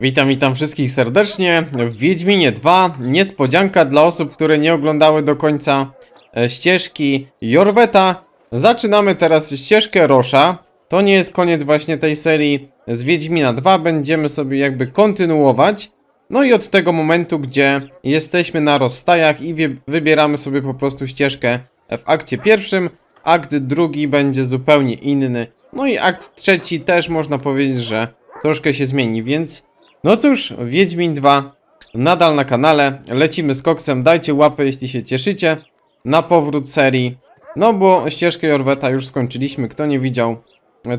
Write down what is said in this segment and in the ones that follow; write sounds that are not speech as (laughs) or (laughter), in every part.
Witam, witam wszystkich serdecznie. W Wiedźminie 2 niespodzianka dla osób, które nie oglądały do końca e, ścieżki Jorweta. Zaczynamy teraz ścieżkę Rosza. To nie jest koniec właśnie tej serii z Wiedźmina 2. Będziemy sobie jakby kontynuować. No i od tego momentu, gdzie jesteśmy na rozstajach i wybieramy sobie po prostu ścieżkę w akcie pierwszym. Akt drugi będzie zupełnie inny. No i akt trzeci też można powiedzieć, że troszkę się zmieni, więc no cóż, Wiedźmin 2 nadal na kanale. Lecimy z koksem. Dajcie łapę, jeśli się cieszycie. Na powrót serii. No bo ścieżkę Jorweta już skończyliśmy. Kto nie widział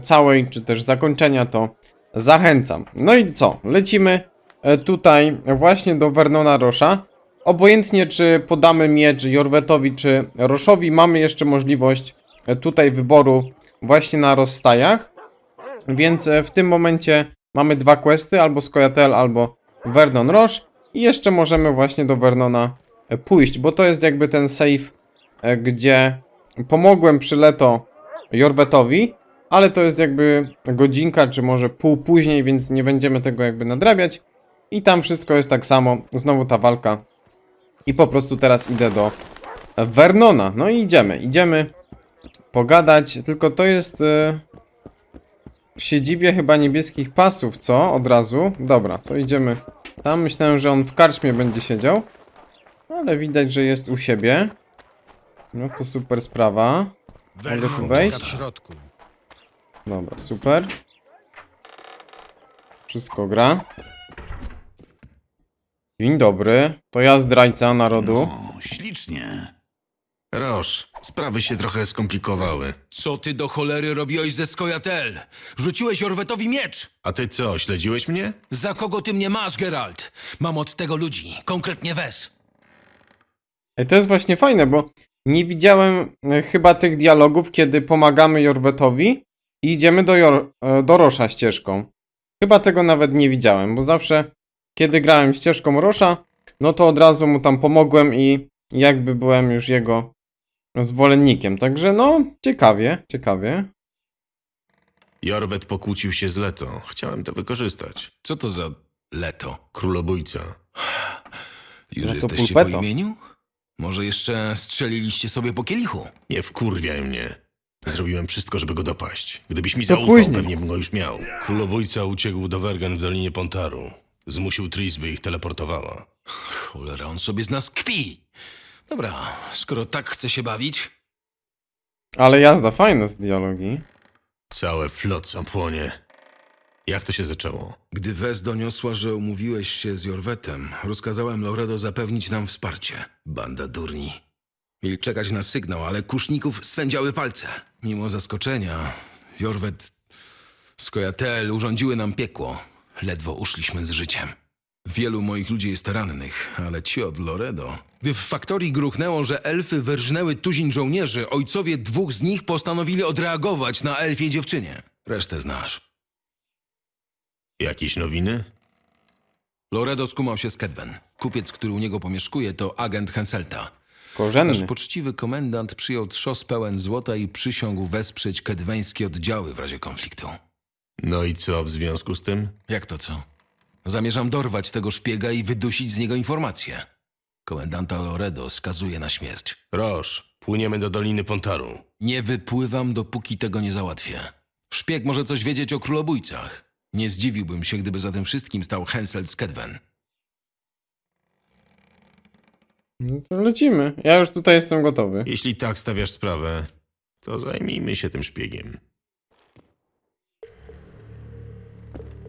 całej, czy też zakończenia, to zachęcam. No i co? Lecimy e, tutaj właśnie do Vernona Rosza. Obojętnie czy podamy miecz Jorwetowi czy Roszowi, mamy jeszcze możliwość e, tutaj wyboru właśnie na rozstajach. Więc e, w tym momencie mamy dwa questy, albo Skojatel, albo Vernon Roche. I jeszcze możemy właśnie do Vernona e, pójść, bo to jest jakby ten save, e, gdzie pomogłem przy Leto Jorwetowi, ale to jest jakby godzinka, czy może pół później, więc nie będziemy tego jakby nadrabiać. I tam wszystko jest tak samo, znowu ta walka. I po prostu teraz idę do Vernona. No i idziemy, idziemy pogadać, tylko to jest... W siedzibie chyba niebieskich pasów, co? Od razu? Dobra, to idziemy. Tam myślałem, że on w karczmie będzie siedział. Ale widać, że jest u siebie. No to super sprawa. Mogę tu wejść? Dobra, super. Wszystko gra. Dzień dobry. To ja zdrajca narodu. O, ślicznie. Roż, sprawy się trochę skomplikowały. Co ty do cholery robiłeś ze Skojatel? Rzuciłeś Orwetowi miecz! A ty co, śledziłeś mnie? Za kogo ty mnie masz, Geralt? Mam od tego ludzi, konkretnie Wes. Ej, to jest właśnie fajne, bo nie widziałem e, chyba tych dialogów, kiedy pomagamy Jorwetowi i idziemy do, Jor e, do Rosza ścieżką. Chyba tego nawet nie widziałem, bo zawsze kiedy grałem ścieżką Rosza, no to od razu mu tam pomogłem i jakby byłem już jego zwolennikiem. Także no, ciekawie, ciekawie. Jorwet pokłócił się z Leto. Chciałem to wykorzystać. Co to za leto? Królobójca. Już No to jesteście pulpeto. po imieniu? Może jeszcze strzeliliście sobie po kielichu? Nie wkurwiaj mnie. Zrobiłem wszystko, żeby go dopaść. Gdybyś mi To zaufał, później. pewnie bym go już miał. Królobójca uciekł do Wergen w Dolinie Pontaru. Zmusił Tris, by ich teleportowała. Cholera, on sobie z nas kpi. Dobra, skoro tak chce się bawić, Ale jazda, fajne te dialogi. Całe floca płonie. Jak to się zaczęło? Gdy Wes doniosła, że umówiłeś się z Jorwetem, rozkazałem Loredo zapewnić nam wsparcie. Banda durni. Mieli czekać na sygnał, ale kuszników swędziały palce. Mimo zaskoczenia, Jorwet, Skojatel urządziły nam piekło. Ledwo uszliśmy z życiem. Wielu moich ludzi jest rannych, ale ci od Loredo... Gdy w faktorii gruchnęło, że elfy wyrżnęły tuzin żołnierzy, ojcowie dwóch z nich postanowili odreagować na elfie dziewczynie. Resztę znasz. Jakieś nowiny? Loredo skumał się z Kedwen. Kupiec, który u niego pomieszkuje, to agent Henselta. Nasz Korzenny. poczciwy komendant przyjął trzos pełen złota i przysiągł wesprzeć kedweńskie oddziały w razie konfliktu. No i co w związku z tym? Jak to co? Zamierzam dorwać tego szpiega i wydusić z niego informacje. Komendanta Loredo skazuje na śmierć. Roż, płyniemy do Doliny Pontaru. Nie wypływam, dopóki tego nie załatwię. Szpieg może coś wiedzieć o królobójcach. Nie zdziwiłbym się, gdyby za tym wszystkim stał Henselt z Kedwen. No to lecimy. Ja już tutaj jestem gotowy. Jeśli tak stawiasz sprawę, to zajmijmy się tym szpiegiem.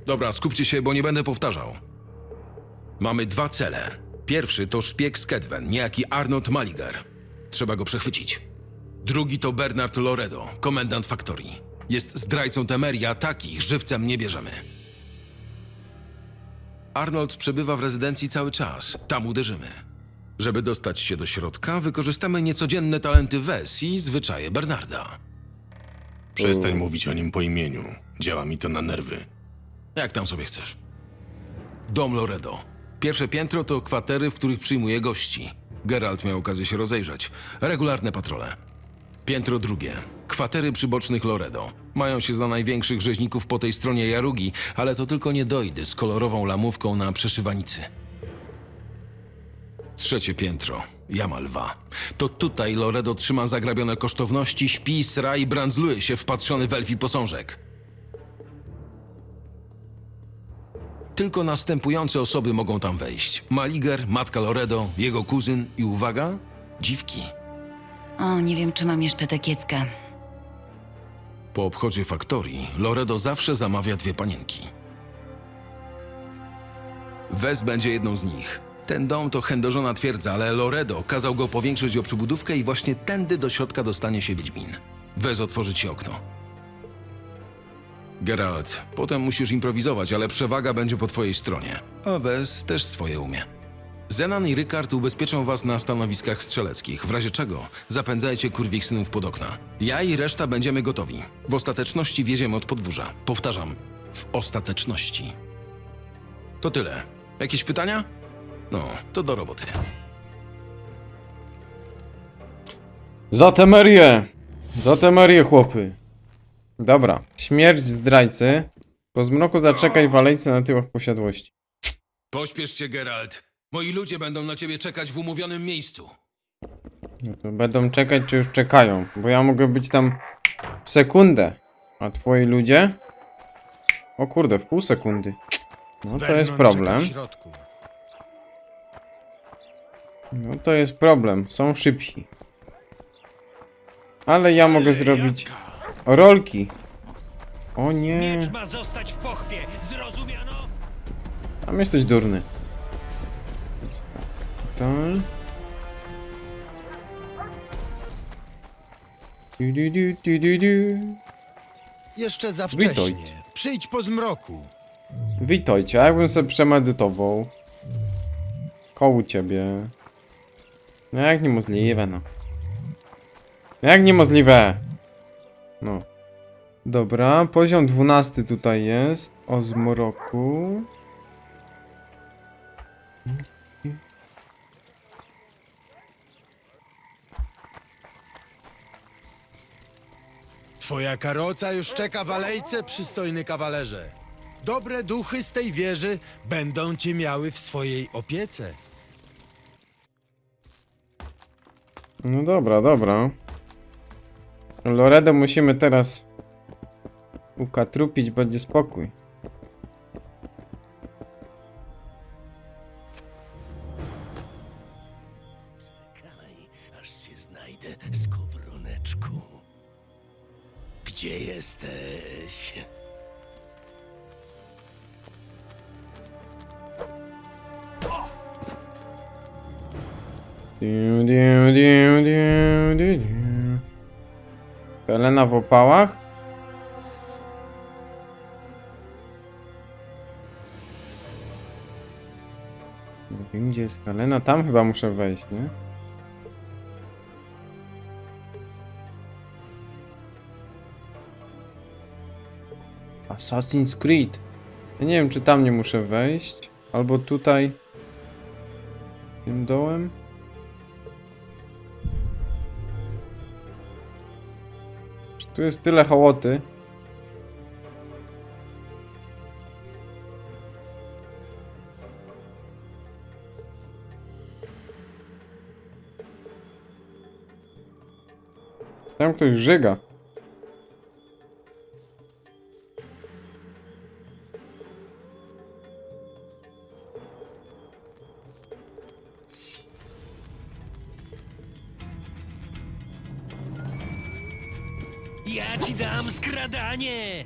Dobra, skupcie się, bo nie będę powtarzał. Mamy dwa cele. Pierwszy to szpieg z Kedwen, niejaki Arnold Maliger. Trzeba go przechwycić. Drugi to Bernard Loredo, komendant faktorii. Jest zdrajcą Temerii, a takich żywcem nie bierzemy. Arnold przebywa w rezydencji cały czas. Tam uderzymy. Żeby dostać się do środka, wykorzystamy niecodzienne talenty Wes i zwyczaje Bernarda. Przestań mówić o nim po imieniu. Działa mi to na nerwy. Jak tam sobie chcesz? Dom Loredo. Pierwsze piętro to kwatery, w których przyjmuje gości. Geralt miał okazję się rozejrzeć. Regularne patrole. Piętro drugie. Kwatery przybocznych Loredo. Mają się za największych rzeźników po tej stronie Jarugi, ale to tylko niedojdy z kolorową lamówką na przeszywanicy. Trzecie piętro. Jama lwa. To tutaj Loredo trzyma zagrabione kosztowności, śpi, sra i brandzluje się wpatrzony w elfi posążek. Tylko następujące osoby mogą tam wejść. Maliger, matka Loredo, jego kuzyn i uwaga, dziwki. O, nie wiem, czy mam jeszcze kieckę. Po obchodzie faktorii Loredo zawsze zamawia dwie panienki. Wes będzie jedną z nich. Ten dom to chędożona twierdza, ale Loredo kazał go powiększyć o przybudówkę i właśnie tędy do środka dostanie się Wiedźmin. Wes otworzy ci okno. Geralt, potem musisz improwizować, ale przewaga będzie po twojej stronie. A Wes też swoje umie. Zenan i Rykard ubezpieczą was na stanowiskach strzeleckich, w razie czego zapędzajcie kurwich synów pod okna. Ja i reszta będziemy gotowi. W ostateczności wieziemy od podwórza. Powtarzam, w ostateczności. To tyle. Jakieś pytania? No, to do roboty. Za temerię! Za temerię, chłopy. Dobra. Śmierć zdrajcy. Po zmroku zaczekaj w alejce na tyłach posiadłości. Pośpiesz się, Geralt. Moi ludzie będą na ciebie czekać w umówionym miejscu. No to będą czekać, czy już czekają. Bo ja mogę być tam w sekundę. A twoi ludzie? O kurde, w pół sekundy. No to jest problem. No to jest problem. Są szybsi. Ale ja mogę zrobić rolki. O nie. Miecz ma zostać w pochwie, zrozumiano? Tam jesteś durny. Jest tak, tutaj. Du, du, du, du, du, du. Jeszcze za Witaj. wcześnie. Przyjdź po zmroku. Witajcie, a jakbym sobie przemedytował. Koło ciebie. No jak niemożliwe, no. Jak niemożliwe? No. Dobra, poziom 12 tutaj jest. O zmroku. Twoja karoca już czeka w alejce, przystojny kawalerze. Dobre duchy z tej wieży będą cię miały w swojej opiece. No dobra, dobra. Loredo musimy teraz ukatrupić, będzie spokój. Czekaj, aż cię znajdę, skowroneczku. Gdzie jesteś? Diu, diu, diu, diu, diu, diu. Helena w opałach? Nie wiem gdzie jest Helena, tam chyba muszę wejść, nie? Assassin's Creed. Ja nie wiem czy tam nie muszę wejść, albo tutaj. Tym dołem. Tu jest tyle hołoty. Tam ktoś żyga. Dam skradanie!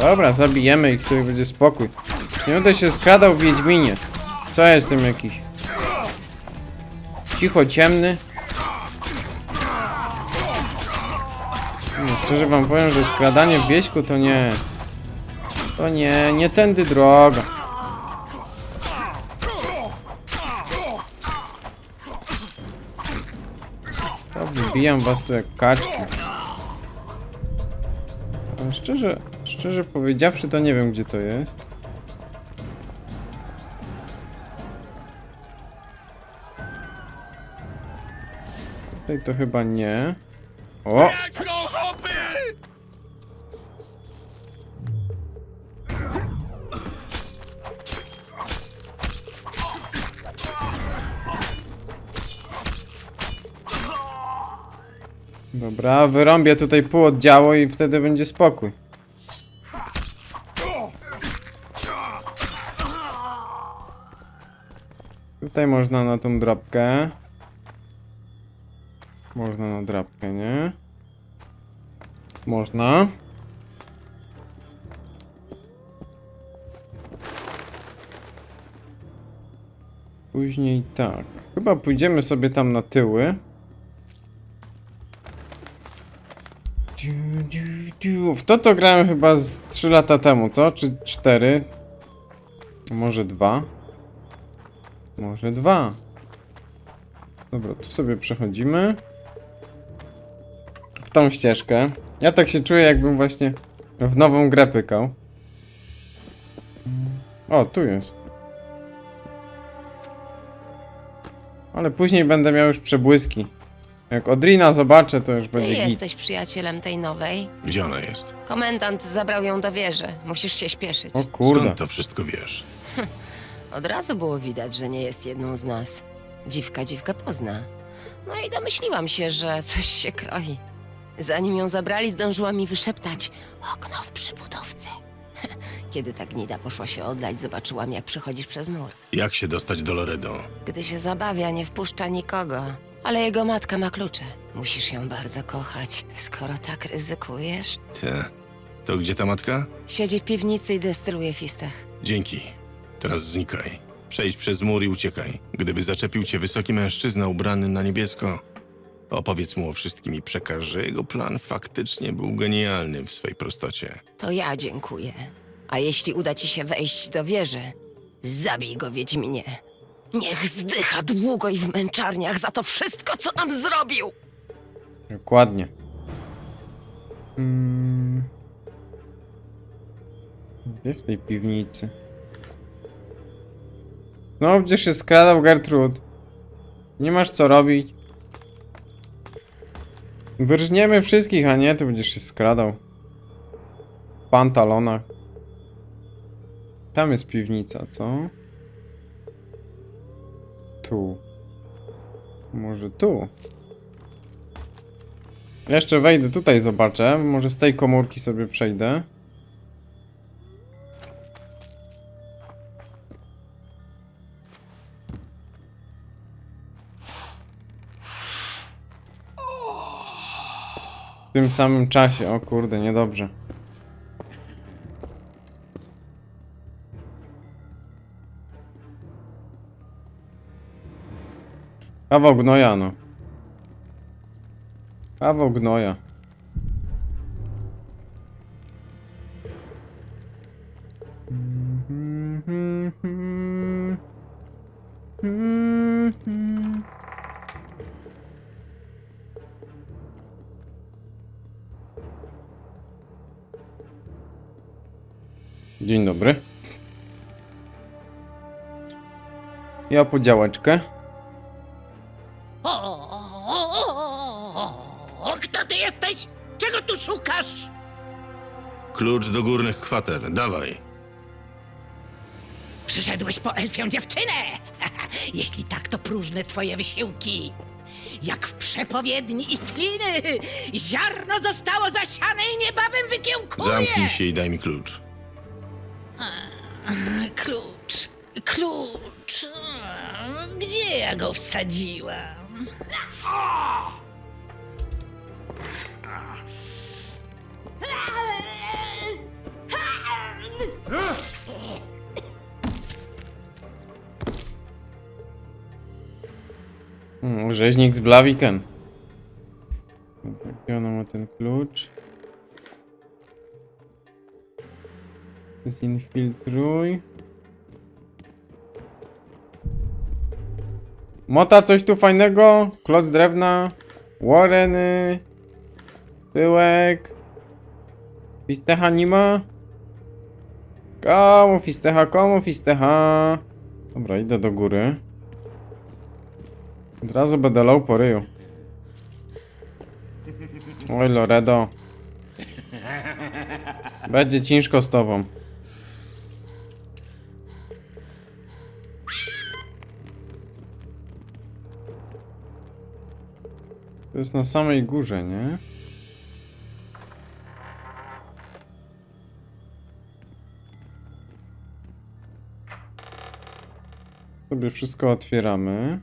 Dobra, zabijemy ich, tu będzie spokój. Nie będę się skradał w Wiedźminie. Co ja jestem jakiś? Cicho, ciemny? Nie, szczerze wam powiem, że skradanie w wieśku to nie... To nie, nie tędy droga. To wbijam was tu jak kaczki. Ale szczerze, szczerze powiedziawszy, to nie wiem gdzie to jest. Tutaj to chyba nie. O! Dobra, wyrąbię tutaj pół oddziału i wtedy będzie spokój. Tutaj można na tą drapkę. Można na drapkę, nie? Można. Później tak. Chyba pójdziemy sobie tam na tyły. W to to grałem chyba z 3 lata temu, co? Czy 4? Może 2? Może 2. Dobra, tu sobie przechodzimy. W tą ścieżkę. Ja tak się czuję, jakbym właśnie w nową grę pykał. O, tu jest. Ale później będę miał już przebłyski. Jak Odrina zobaczę, to już Ty będzie git. jesteś przyjacielem tej nowej. Gdzie ona jest? Komendant zabrał ją do wieży. Musisz się śpieszyć. O kurde. Skąd to wszystko wiesz? (laughs) Od razu było widać, że nie jest jedną z nas. Dziwka dziwkę pozna. No i domyśliłam się, że coś się kroi. Zanim ją zabrali, zdążyła mi wyszeptać okno w przybudówce. (laughs) Kiedy ta gnida poszła się odlać, zobaczyłam, jak przechodzisz przez mur. Jak się dostać do Loredo? Gdy się zabawia, nie wpuszcza nikogo. Ale jego matka ma klucze. Musisz ją bardzo kochać, skoro tak ryzykujesz. Te. To gdzie ta matka? Siedzi w piwnicy i destyluje fistech. Dzięki. Teraz znikaj. Przejdź przez mur i uciekaj. Gdyby zaczepił cię wysoki mężczyzna ubrany na niebiesko, opowiedz mu o wszystkim i przekaż, że jego plan faktycznie był genialny w swej prostocie. To ja dziękuję. A jeśli uda ci się wejść do wieży, zabij go, Wiedźminie. Niech zdycha długo i w męczarniach za to wszystko, co nam zrobił! Dokładnie. Mm. Gdzie w tej piwnicy? No, gdzieś się skradał Gertrud. Nie masz co robić. Wyrżniemy wszystkich, a nie, tu będziesz się skradał. W pantalonach. Tam jest piwnica, co? Tu. Może tu. Jeszcze wejdę tutaj, zobaczę. Może z tej komórki sobie przejdę. W tym samym czasie, o kurde, niedobrze. Kawał gnoja, no. Kawał gnoja. Dzień dobry. Ja po działeczkę. Klucz do górnych kwater, dawaj. Przyszedłeś po elfią dziewczynę! (laughs) Jeśli tak, to próżne twoje wysiłki. Jak w przepowiedni i tliny, ziarno zostało zasiane i niebawem wykiełkuje! Zamknij się i daj mi klucz. Klucz, klucz. Gdzie ja go wsadziłam? Hmm, rzeźnik z Blaviken. Gdzie ona ma ten klucz? Zinfiltruj. Mota, coś tu fajnego? Kloc drewna. Warreny. Pyłek. Fistecha nie ma? Komu fistecha, komu fistecha? Dobra, idę do góry. Od razu będę lał po ryju. Oj, Loredo. Będzie ciężko z tobą. To jest na samej górze, nie? Sobie wszystko otwieramy.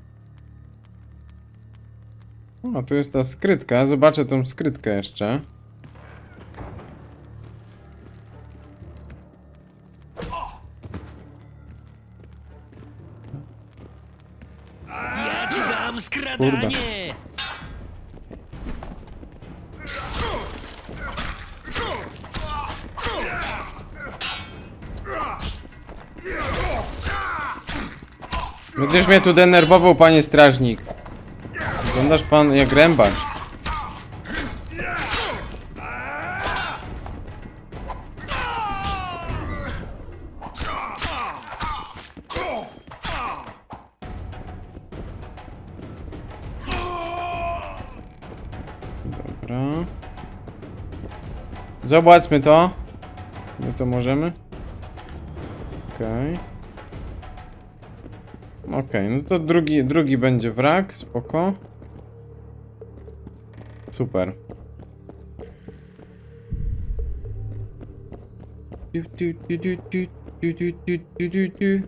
O, tu jest ta skrytka. Zobaczę tą skrytkę jeszcze. Ja ci dam skradanie! Będziesz mnie tu denerwował, panie strażnik. Wyglądasz pan jak rębacz. Dobra. Zobaczmy to. My to możemy. Okej. Okej, no to drugi, drugi będzie wrak, spoko. Super. Tu, tu, tu, tu, tu, tu, tu, tu, tu, tu, tu.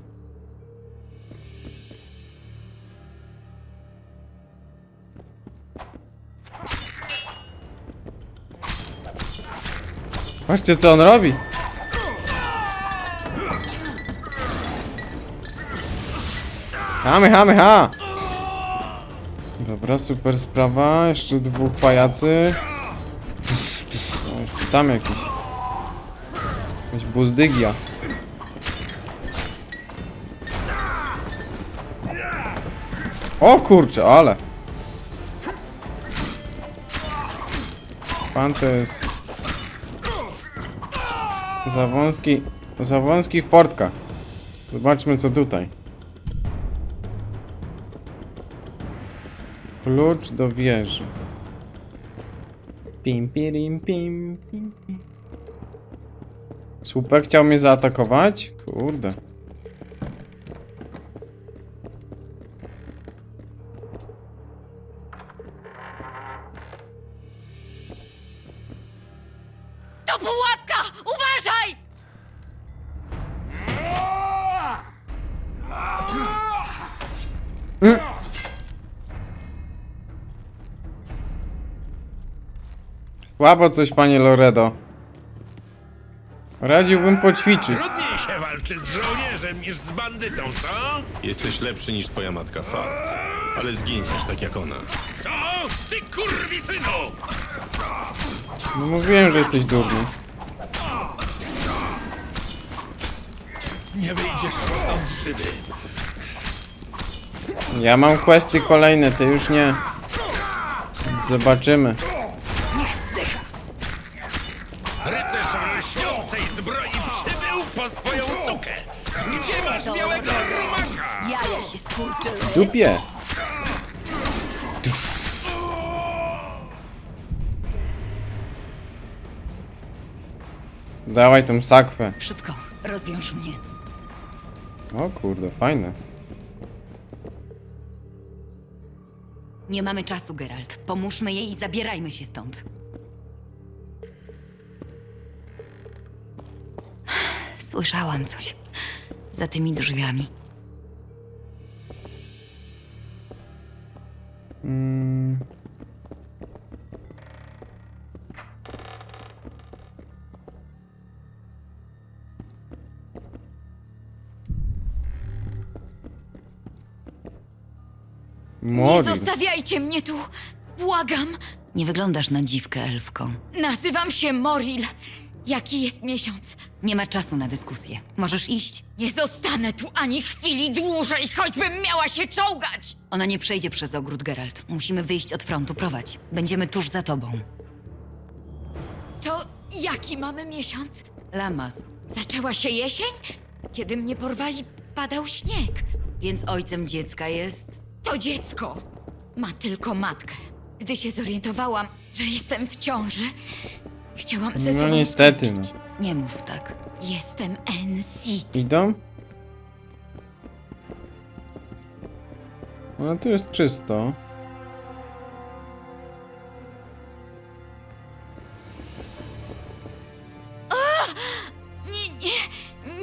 Patrzcie co on robi. Hamy, hamy, ha! Dobra, super sprawa. Jeszcze dwóch pajacy. Tam jakiś. Jakaś buzdygia. O kurczę, ale. Pan to jest... Za wąski... Za wąski w portkach. Zobaczmy co tutaj. Klucz do wieży. Pim, pirim, pim, pim, pim. Słupek chciał mnie zaatakować? Kurde. Słabo coś, panie Loredo. Radziłbym poćwiczyć. Trudniej się walczy z żołnierzem niż z bandytą, co? Jesteś lepszy niż twoja matka, fakt. Ale zginiesz tak jak ona. Co? Ty kurwi synu! No mówiłem, że jesteś durny. Nie wyjdziesz stąd żywy. Ja mam questy kolejne, ty już nie. Zobaczymy. W dupie. Dawaj tą sakwę. Szybko, rozwiąż mnie. O kurde, fajne. Nie mamy czasu, Geralt. Pomóżmy jej i zabierajmy się stąd. (sighs) Słyszałam coś. Za tymi drzwiami. Nie zostawiajcie mnie tu! Błagam! Nie wyglądasz na dziwkę, elfką. Nazywam się Moril. Jaki jest miesiąc? Nie ma czasu na dyskusję. Możesz iść. Nie zostanę tu ani chwili dłużej, choćbym miała się czołgać! Ona nie przejdzie przez ogród, Geralt. Musimy wyjść od frontu. Prowadź. Będziemy tuż za tobą. To jaki mamy miesiąc? Lamas. Zaczęła się jesień? Kiedy mnie porwali, padał śnieg. Więc ojcem dziecka jest... To dziecko ma tylko matkę. Gdy się zorientowałam, że jestem w ciąży, chciałam ze No sobą niestety, skończyć. Nie mów tak. Jestem Ensit. Idą? No tu jest czysto. Nie, nie,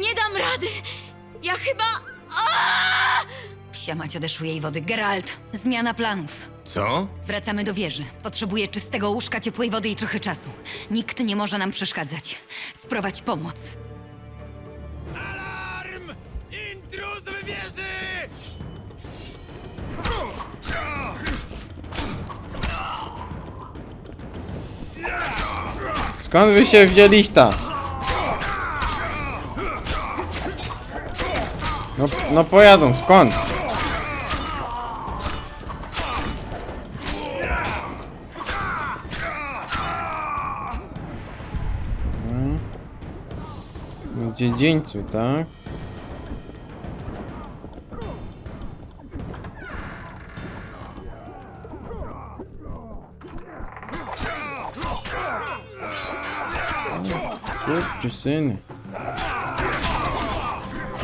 nie dam rady. Ja chyba... Psia mać odeszły jej wody. Geralt, zmiana planów. Co? Wracamy do wieży. Potrzebuję czystego łóżka, ciepłej wody i trochę czasu. Nikt nie może nam przeszkadzać. Sprowadź pomoc. Alarm! Intruz w wieży! Skąd wy się wzięliście? No, no pojadą, skąd? Na dziedzińcu, tak? Kurczę syny.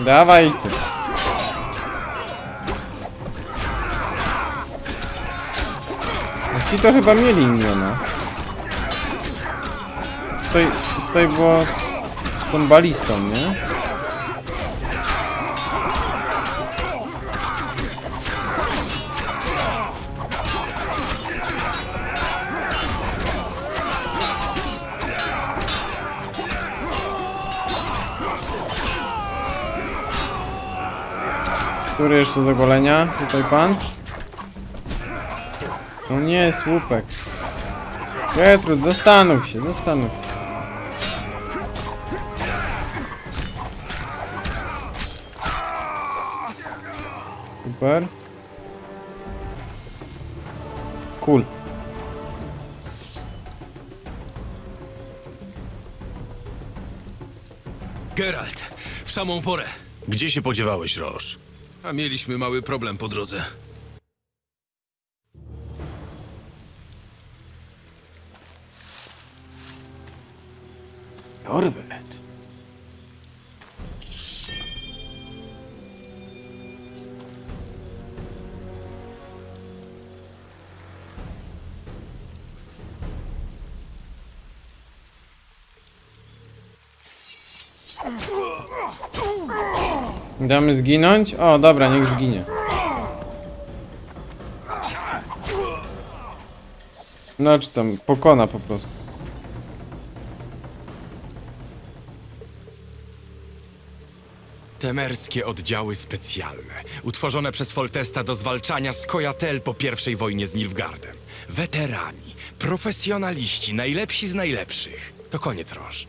Dawaj tu. No Ci to chyba mieli imiona. Tutaj, tutaj było z tą balistą, nie? Który jeszcze do golenia? Tutaj pan? No nie, słupek. Gertrud, zastanów się, zastanów. Super. Cool. Geralt, w samą porę. Gdzie się podziewałeś, Roż? A mieliśmy mały problem po drodze. Damy zginąć? O, dobra, niech zginie. No, czy tam pokona po prostu. Temerskie oddziały specjalne, utworzone przez Foltesta do zwalczania Skojatel po I wojnie z Nilfgaardem. Weterani, profesjonaliści, najlepsi z najlepszych. To koniec, Roż.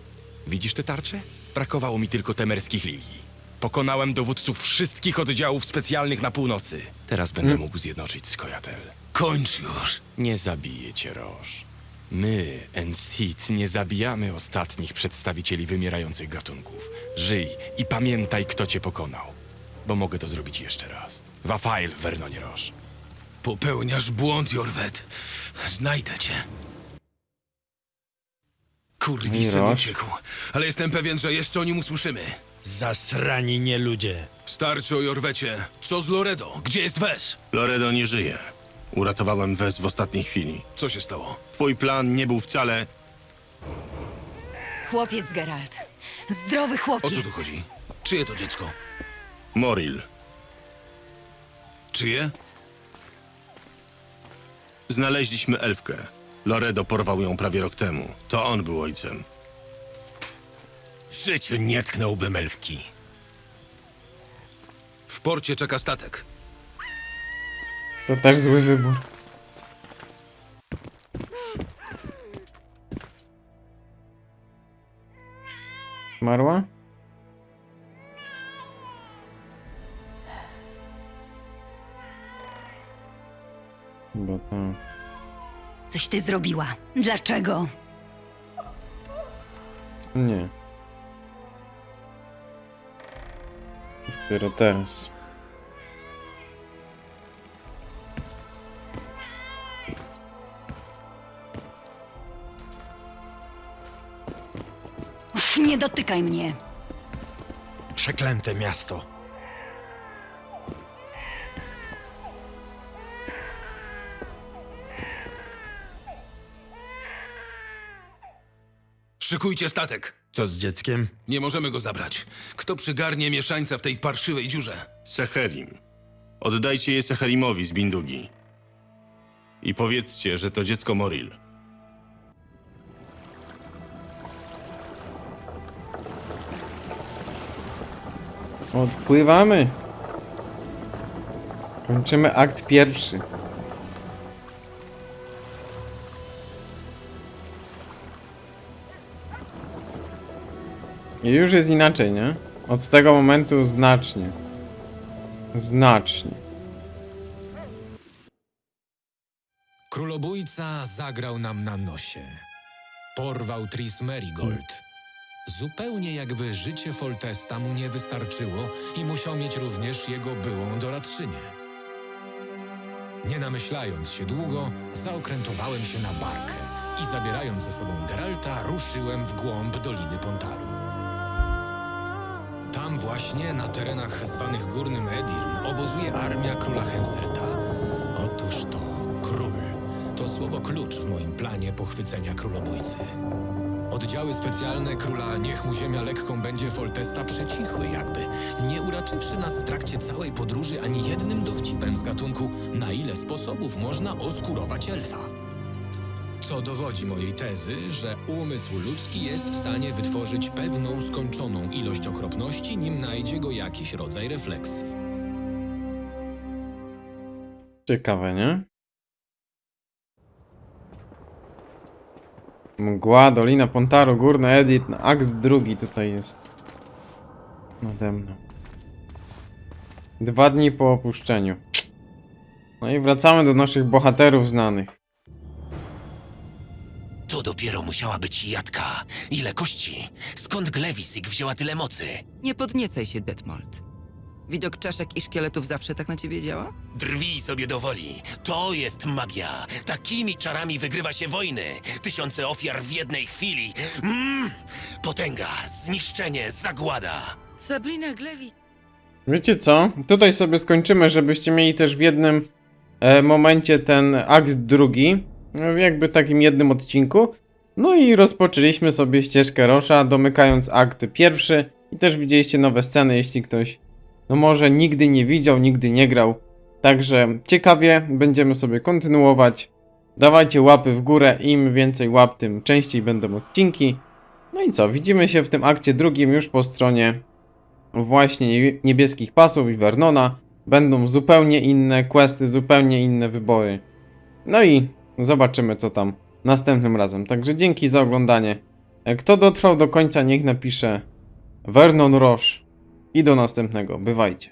Widzisz te tarcze? Brakowało mi tylko temerskich lilii. Pokonałem dowódców wszystkich oddziałów specjalnych na północy. Teraz będę mógł zjednoczyć Skojatel. Kończ już. Nie zabiję cię, Roż. My, Ensit, nie zabijamy ostatnich przedstawicieli wymierających gatunków. Żyj i pamiętaj, kto cię pokonał. Bo mogę to zrobić jeszcze raz. Wafail Vernonie Roż. Popełniasz błąd, Jorwet. Znajdę cię. Kurwi, syn Miroś. uciekł. Ale jestem pewien, że jeszcze o nim usłyszymy. Zasrani nie ludzie. Starczy o Jorwecie. Co z Loredo? Gdzie jest Wes? Loredo nie żyje. Uratowałem Wes w ostatniej chwili. Co się stało? Twój plan nie był wcale... Chłopiec, Geralt. Zdrowy O chłopiec. co tu chodzi? Czyje to dziecko? Moril. Czyje? Znaleźliśmy elfkę. Loredo porwał ją prawie rok temu. To on był ojcem. W życiu nie tknąłbym elfki. W porcie czeka statek. To też zły wybór. Marła? Chyba tak. Coś ty zrobiła. Dlaczego? Nie. Dopiero teraz. Nie dotykaj mnie. Przeklęte miasto. Szykujcie statek. Co z dzieckiem? Nie możemy go zabrać. Kto przygarnie mieszańca w tej parszywej dziurze? Seherim. Oddajcie je Seherimowi z Bindugi. I powiedzcie, że to dziecko Moril. Odpływamy. Kończymy akt pierwszy. I już jest inaczej, nie? Od tego momentu znacznie. Znacznie. Królobójca zagrał nam na nosie. Porwał Tris Merigold. Zupełnie jakby życie Foltesta mu nie wystarczyło i musiał mieć również jego byłą doradczynię. Nie namyślając się długo, zaokrętowałem się na barkę i zabierając ze sobą Geralta, ruszyłem w głąb Doliny Pontaru. Tam właśnie, na terenach zwanych Górnym Edirn, obozuje armia króla Henselta. Otóż to król. To słowo klucz w moim planie pochwycenia królobójcy. Oddziały specjalne króla Niech mu ziemia lekką będzie Foltesta przycichły jakby, nie uraczywszy nas w trakcie całej podróży ani jednym dowcipem z gatunku na ile sposobów można oskurować elfa. Co dowodzi mojej tezy, że umysł ludzki jest w stanie wytworzyć pewną skończoną ilość okropności, nim najdzie go jakiś rodzaj refleksji. Ciekawe, nie? Mgła, Dolina Pontaru, Górny Edit, no, akt drugi tutaj jest. Nade mną. Dwa dni po opuszczeniu. No i wracamy do naszych bohaterów znanych. To dopiero musiała być jadka. Ile kości? Skąd Glewisik wzięła tyle mocy? Nie podniecaj się, Detmold. Widok czaszek i szkieletów zawsze tak na ciebie działa? Drwij sobie do woli. To jest magia. Takimi czarami wygrywa się wojny. Tysiące ofiar w jednej chwili. Mm! Potęga, zniszczenie, zagłada. Sabrina Glewi... Wiecie co? Tutaj sobie skończymy, żebyście mieli też w jednym e, momencie ten akt drugi. Jakby takim jednym odcinku. No i rozpoczęliśmy sobie ścieżkę Rosza, domykając akt pierwszy. I też widzieliście nowe sceny, jeśli ktoś, no może nigdy nie widział, nigdy nie grał. Także ciekawie, będziemy sobie kontynuować. Dawajcie łapy w górę, im więcej łap, tym częściej będą odcinki. No i co, widzimy się w tym akcie drugim już po stronie właśnie nie- niebieskich pasów i Vernona. Będą zupełnie inne questy, zupełnie inne wybory. No i zobaczymy co tam następnym razem. Także dzięki za oglądanie. E, Kto dotrwał do końca niech napisze Vernon Roche. I do następnego. Bywajcie.